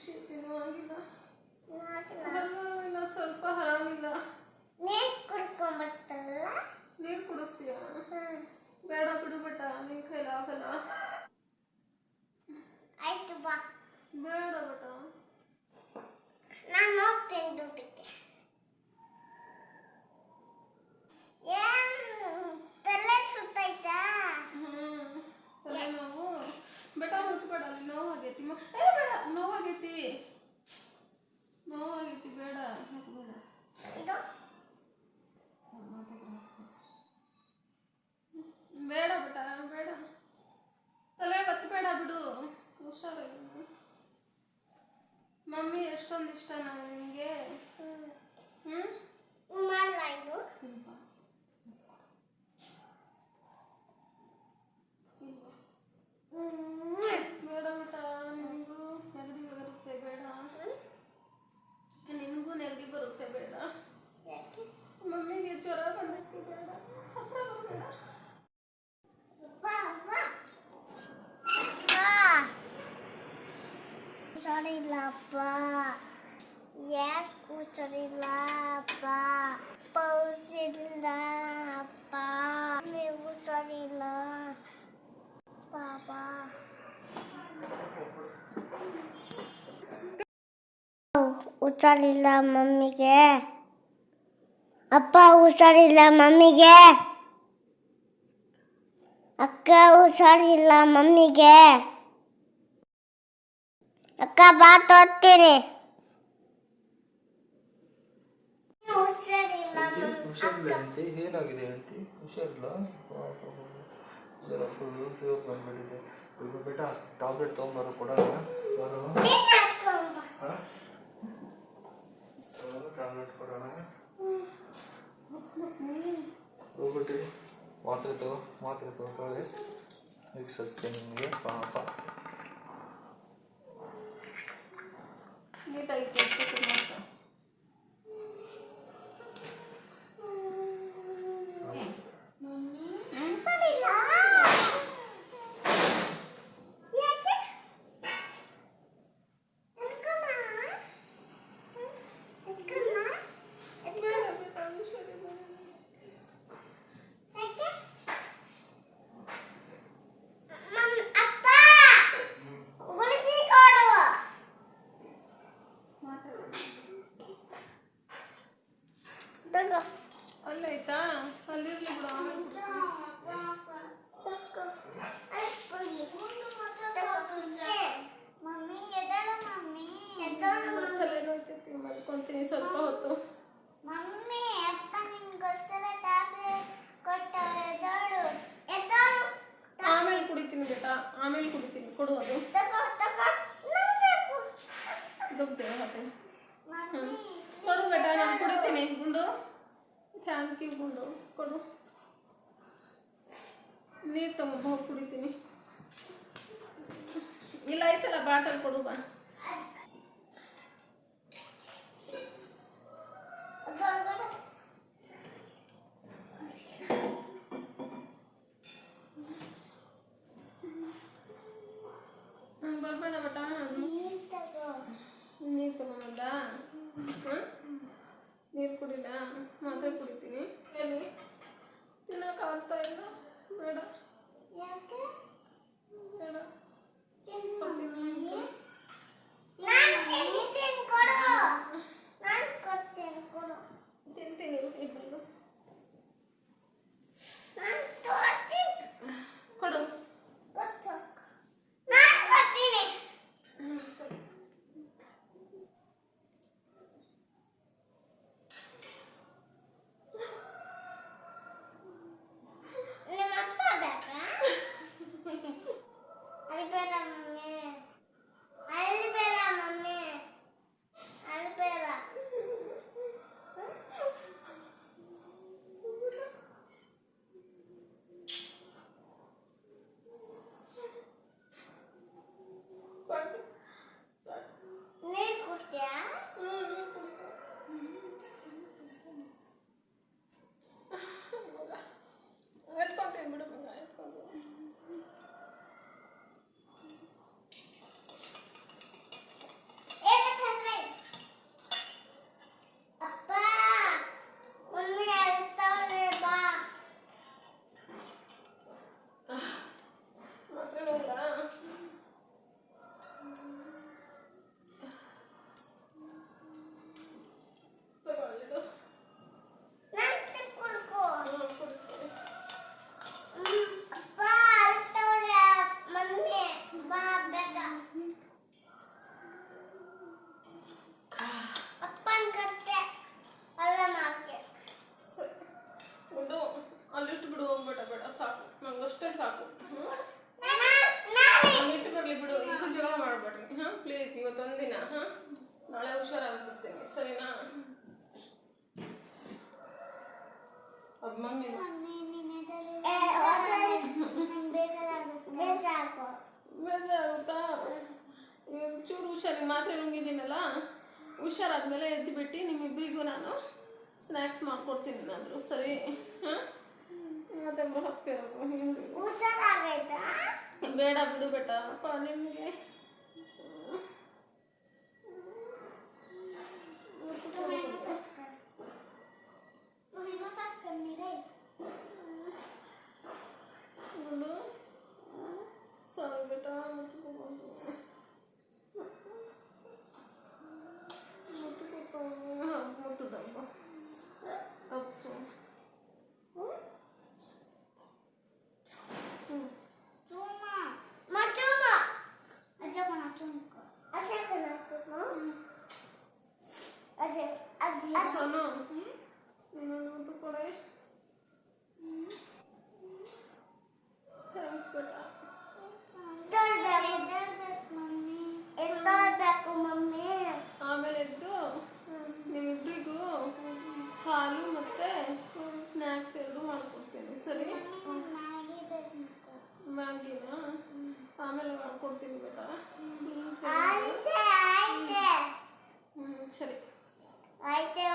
ಶೀತನೂ ಆಗಿಲ್ಲ ಇಲ್ಲ ಸ್ವಲ್ಪ ಆರಾಮಿಲ್ಲ ನೀರು ಕುಡ್ಕೊಂಬರ್ತಲ್ಲ ನೀರು ಕುಡಿಸ್ತೀಯ? ಬೇಡ ಬಿಡು ಬೇಟ ನಿನ್ ಕೈಲಿ ಆಗಲ್ಲ. ಆಯ್ತು ಬಾ. ಬೇಡ ಬೇಟ. ನಾನು ಹೋಗ್ತೇನೆ ದುಡ್ಡಿಗೆ. ಸುತ್ತೈತಾ? ಹ್ಮ್. ಬೇಟ ಮುಟ್ಬೇಡ ಅಲ್ಲಿ ನೋವು ಆಗೈತಿ ನೋವಾಗೈತಿ ಬೇಡ. ಬೇಡ ಹಾಕ್ಬೇಡ ಬೇಡ ಬೇಟ ಬೇಡ. ತಲೆ ಬೇಡ ಬಿಡು. ಹುಷಾರಾಗಿ ಮಮ್ಮಿ ಎಷ್ಟೊಂದು ಇಷ್ಟ ನಾನು ನಿಮಗೆ ಹ್ಞೂ ಮಾಡಲ್ಲ ಇದು? கூச்சரிலாப்பா எஸ் கூச்சரிலாப்பா பௌசிலாப்பா கூச்சரிலா பாபா உச்சாலில்லா மம்மிக்கு. ಅಪ್ಪ ಹುಷಾರಿಲ್ಲ ಮಮ್ಮಿಗೆ. ಅಕ್ಕ ಹುಷಾರಿಲ್ಲ ಮಮ್ಮಿಗೆ. ಅಕ್ಕ ಬಾ ಹುಷಾರಿಲ್ಲ ಅಂತೆ ಏನಾಗಿದೆ ಅಂತೆ ಹುಷಾರಿಲ್ಲ? ಜ್ವರ ಫುಲ್ಲು ಫೀವರ್ ಬಂದ್ಬಿಟ್ಟಿದೆ. ಈಗ ಬೇಟ ಟಾಬ್ಲೆಟ್ ತೊಗೊಂಬರೋ ಕೊಡೋಣ. ಬರೋ ಟ್ಯಾಬ್ಲೆಟ್ ಕೊಡೋಣ ಹೋಗ್ಬಿಟ್ಟು ಮಾತ್ರೆ ತಗೋ ಮಾತ್ರೆ ತಗೊಳ್ಳಿ ವೀಕ್ಷಿಸ್ತೀನಿ ನಿಮಗೆ ಪಾಪ ನೀಟಾಗಿ ಕೊಡ್ಬೇಕು ಮಾತ್ರ ಅಲ್ಲೈತಾ ಅಲ್ಲಿರ್ಲಿ ಬಿಡು ಆಮೇಲೆ ಮಮ್ಮಿ ಎದಳು ಮಮ್ಮಿ ಎದಳು ತಲೆ ನೋಯ್ತೈತಿ ಮಲ್ಕೊಂತೀನಿ ಸ್ವಲ್ಪ ಹೊತ್ತು ಮಮ್ಮಿ ಅಪ್ಪ ನಿನ್ಗೋಸ್ಕರ ಟ್ಯಾಬ್ಲೆಟ್ ಕೊಟ್ಟವ್ರೆ ಆಮೇಲೆ ಕುಡಿತೀನಿ ಬೇಟ ಆಮೇಲೆ ಕುಡಿತೀನಿ ಕೊಡು ಅದು. ತಗೋ ತಗೋ ನಂಬೇಕು. ದುಗ್ದೆ ಮತ್ತೆ. ಮಮ್ಮಿ ಕೊಡು ಬೇಟ ನಾನು ಕುಡಿತೀನಿ ಗುಂಡು. ಥ್ಯಾಂಕ್ ಯು ಗುಂಡು. ಕೊಡು. ನೀರು ತಗೊಂಡು ಹೋಗಿ ಕುಡಿತೀನಿ ಇಲ್ಲ ಐತಲ್ಲ ಬಾಟಲ್ ಕೊಡು ಬಾ. ಸಾಕು. ಬಿಟ್ಟು ಬರಲಿ ಬಿಡು ಇಬ್ಬರು ಜಗಳ ಮಾಡ್ಬಾರ್ದು ಹಾಂ ಪ್ಲೀಸ್ ಇವತ್ತೊಂದಿನ ಹಾಂ. ನಾಳೆ ಹುಷಾರಾಗ್ಬಿಡ್ತೇನೆ ಸರಿನಾ? ಅದ್ ಮಮ್ಮಿ ಚೂರು ಹುಷಾರಿಗೆ ಮಾತ್ರೆ ನುಂಗಿದ್ದೀನಲ್ಲ? ಹುಷಾರಾದ್ಮೇಲೆ ಎದ್ದು ಬಿಟ್ಟು ನಿಮ್ಮಿಬ್ಬರಿಗೂ ನಾನು ಸ್ನ್ಯಾಕ್ಸ್ ಮಾಡ್ಕೊಡ್ತೀನಿ ಏನಾದರೂ ಸರಿ? ಹಾಂ? ಮತ್ತೆ ಹಾಕ್ತಿರೋದು ಹುಷಾರಾಗೈತಾ ಬೇಡ ಬಿಡು ಬೇಟ ಅಪ್ಪ ನಿಮಗೆ तुम्हें मसाज कर ಸರಿ ಮ್ಯಾಗಿನ ಆಮೇಲೆ ಮಾಡ್ಕೊಡ್ತೀನಿ ಬೇಟ ಹ್ಞೂ ಸರಿ ಆಯ್ತು